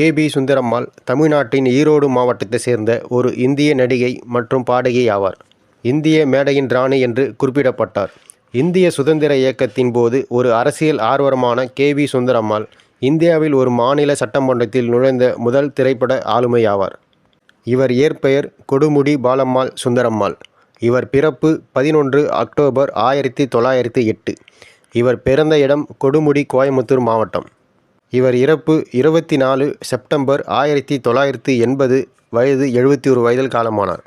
K. B. Sundarammal தமிழ்நாட்டின் ஈரோடு மாவட்டத்தைச் சேர்ந்த ஒரு இந்திய நடிகை மற்றும் பாடகி ஆவார். இந்திய மேடையின் ராணி என்று குறிப்பிடப்பட்டார். இந்திய சுதந்திர இயக்கத்தின் போது ஒரு அரசியல் ஆர்வமான கே. வி. சுந்தரம்மாள் இந்தியாவில் ஒரு மாநில சட்டமன்றத்தில் நுழைந்த முதல் திரைப்பட ஆளுமை ஆவார். இவர் இயற்பெயர் கொடுமுடி பாலம்மாள் சுந்தரம்மாள். இவர் பிறப்பு பதினொன்று அக்டோபர் ஆயிரத்தி தொள்ளாயிரத்தி எட்டு. இவர் பிறந்த இடம் கொடுமுடி கோயமுத்தூர் மாவட்டம். இவர் இறப்பு இருபத்தி நாலு செப்டம்பர் ஆயிரத்தி தொள்ளாயிரத்தி எண்பது வயது எழுபத்தி ஒரு வயதில் காலமானார்.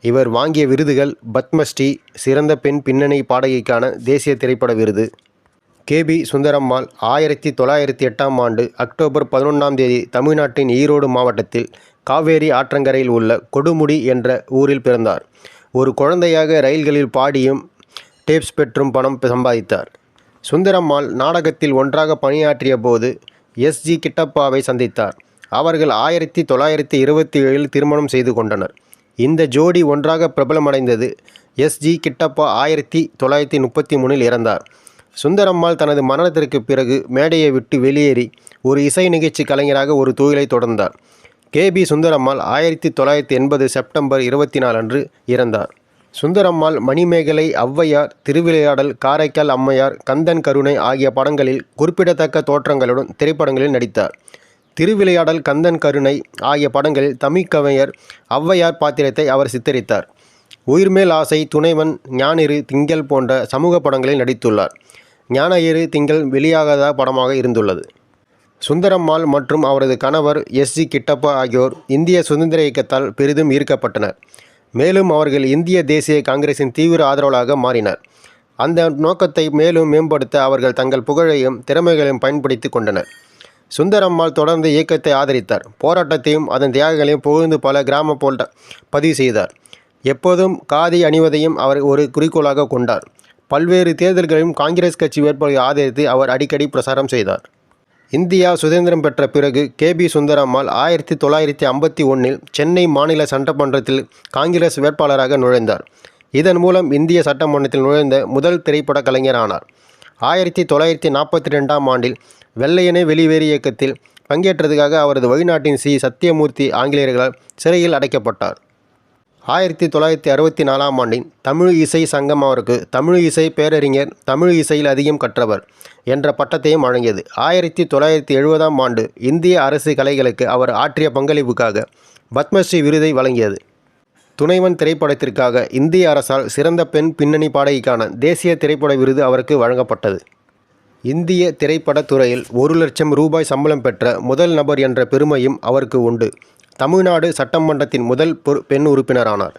இவர் வாங்கிய விருதுகள் பத்மஸ்ரீ சிறந்த பெண் பின்னணி பாடகிக்கான தேசிய திரைப்பட விருது. கே. பி. சுந்தரம்மாள் ஆயிரத்தி தொள்ளாயிரத்தி எட்டாம் ஆண்டு அக்டோபர் பதினொன்றாம் தேதி தமிழ்நாட்டின் ஈரோடு மாவட்டத்தில் காவேரி ஆற்றங்கரையில் உள்ள கொடுமுடி என்ற ஊரில் பிறந்தார். ஒரு குழந்தையாக ரயில்களில் பாடியும் டேப்ஸ் பெற்றும் பணம் சம்பாதித்தார். சுந்தரம்மாள் நாடகத்தில் ஒன்றாக பணியாற்றிய போது எஸ் ஜி கிட்டப்பாவை சந்தித்தார். அவர்கள் ஆயிரத்தி தொள்ளாயிரத்தி இருபத்தி ஏழில் திருமணம் செய்து கொண்டனர். இந்த ஜோடி ஒன்றாக பிரபலமடைந்தது. எஸ் ஜி கிட்டப்பா ஆயிரத்தி தொள்ளாயிரத்தி முப்பத்தி மூணில் இறந்தார். சுந்தரம்மாள் தனது மரணத்திற்கு பிறகு மேடையை விட்டு வெளியேறி ஒரு இசை நிகழ்ச்சி கலைஞராக ஒரு தொழிலை தொடர்ந்தார். கே. பி. சுந்தரம்மாள் ஆயிரத்தி தொள்ளாயிரத்தி எண்பது செப்டம்பர் இருபத்தி நாலு அன்று இறந்தார். சுந்தரம்மாள் மணிமேகலை ஔவையார் திருவிளையாடல் காரைக்கால் அம்மையார் கந்தன் கருணை ஆகிய படங்களில் குறிப்பிடத்தக்க தோற்றங்களுடன் திரைப்படங்களில் நடித்தார். திருவிளையாடல் கந்தன் கருணை ஆகிய படங்களில் தமிழ் கவிஞர் ஔவையார் பாத்திரத்தை அவர் சித்தரித்தார். உயிர்மேல் ஆசை துணைவன் ஞானிறு திங்கள் போன்ற சமூக படங்களில் நடித்துள்ளார். ஞானயிறு திங்கள் வெளியாகாத படமாக இருந்துள்ளது. சுந்தரம்மாள் மற்றும் அவரது கணவர் எஸ். ஜி. கிட்டப்பா ஆகியோர் இந்திய சுதந்திர இயக்கத்தால் பெரிதும் ஈர்க்கப்பட்டனர். மேலும் அவர்கள் இந்திய தேசிய காங்கிரசின் தீவிர ஆதரவாளராக மாறினர். அந்த நோக்கத்தை மேலும் மேம்படுத்த அவர்கள் தங்கள் புகழையும் திறமைகளையும் பயன்படுத்தி கொண்டனர். சுந்தரம்மாள் தொடர்ந்து இயக்கத்தை ஆதரித்தார். போராட்டத்தையும் அதன் தியாகங்களையும் புகழ்ந்து பல கிராம போல்ட பதிவு செய்தார். எப்போதும் காதி அணிவதையும் அவர் ஒரு குறிக்கோளாக கொண்டார். பல்வேறு தேர்தல்களையும் காங்கிரஸ் கட்சி வேட்பாளரை ஆதரித்து அவர் அடிக்கடி பிரசாரம் செய்தார். இந்தியா சுதந்திரம் பெற்ற பிறகு கே பி சுந்தரம்மாள் ஆயிரத்தி தொள்ளாயிரத்தி ஐம்பத்தி ஒன்றில் சென்னை மாநில சட்டமன்றத்தில் காங்கிரஸ் வேட்பாளராக நுழைந்தார். இதன் மூலம் இந்திய சட்டமன்றத்தில் நுழைந்த முதல் திரைப்பட கலைஞர் ஆனார். ஆயிரத்தி தொள்ளாயிரத்தி நாற்பத்தி ரெண்டாம் ஆண்டில் வெள்ளையனே வெளிவேறு இயக்கத்தில் பங்கேற்றதுக்காக அவரது வழிநாட்டின் சி. சத்தியமூர்த்தி ஆங்கிலேயர்களால் சிறையில் அடைக்கப்பட்டார். ஆயிரத்தி தொள்ளாயிரத்தி அறுபத்தி நாலாம் ஆண்டின் தமிழ் இசை சங்கம் அவருக்கு தமிழ் இசை பேரறிஞர் தமிழ் இசையில் அதிகம் கற்றவர் என்ற பட்டத்தையும் வழங்கியது. ஆயிரத்தி தொள்ளாயிரத்தி எழுபதாம் ஆண்டு இந்திய அரசு கலைகளுக்கு அவர் ஆற்றிய பங்களிப்புக்காக பத்மஸ்ரீ விருதை வழங்கியது. துணைவன் திரைப்படத்திற்காக இந்திய அரசால் சிறந்த பெண் பின்னணி பாடகிக்கான தேசிய திரைப்பட விருது அவருக்கு வழங்கப்பட்டது. இந்திய திரைப்படத் துறையில் ஒரு லட்சம் ரூபாய் சம்பளம் பெற்ற முதல் நபர் என்ற பெருமையும் அவருக்கு உண்டு. தமிழ்நாடு சட்டமன்றத்தின் முதல் பெண் உறுப்பினரானார்.